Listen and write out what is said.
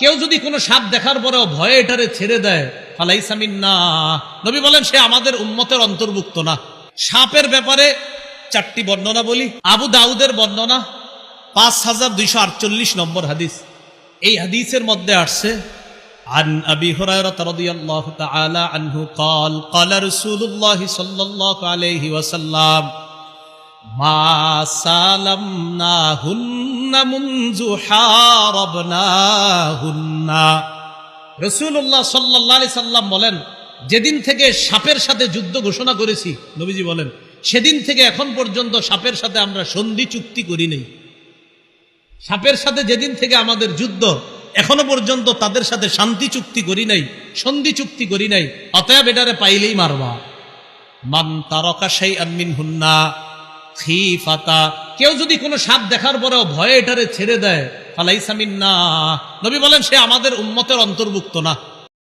কেউ যদি কোনো সাপ দেখার পরেও ভয়ে এটারে ছেড়ে দেয় ফালাইসামিন না নবী বলেন সে আমাদের উম্মতের অন্তর্ভুক্ত না সাপের ব্যাপারে চারটি বর্ণনা বলি আবু দাউদের বর্ণনা পাঁচ হাজার দুইশো আটচল্লিশ নম্বর হাদিস এই হাদিসের মধ্যে আসছে عن أبي هريرة رضي الله تعالى عنه قال قال رسول الله صلى الله عليه وسلم ما سالمناهن منذ حاربناهن রসুল্লাহ সাল্লাহ আলি সাল্লাম বলেন যেদিন থেকে সাপের সাথে যুদ্ধ ঘোষণা করেছি নবীজি বলেন সেদিন থেকে এখন পর্যন্ত সাপের সাথে আমরা সন্ধি চুক্তি করি নেই সাপের সাথে যেদিন থেকে আমাদের যুদ্ধ এখনো পর্যন্ত তাদের সাথে শান্তি চুক্তি করি নাই সন্ধি চুক্তি করি নাই অতএব এটারে পাইলেই মারবা মান তারকা সেই আনমিন হুন্না কেউ যদি কোনো সাপ দেখার পরেও ভয়ে এটারে ছেড়ে দেয় ফালাইসামিন না নবী বলেন, সে আমাদের উন্মতের অন্তর্ভুক্ত না।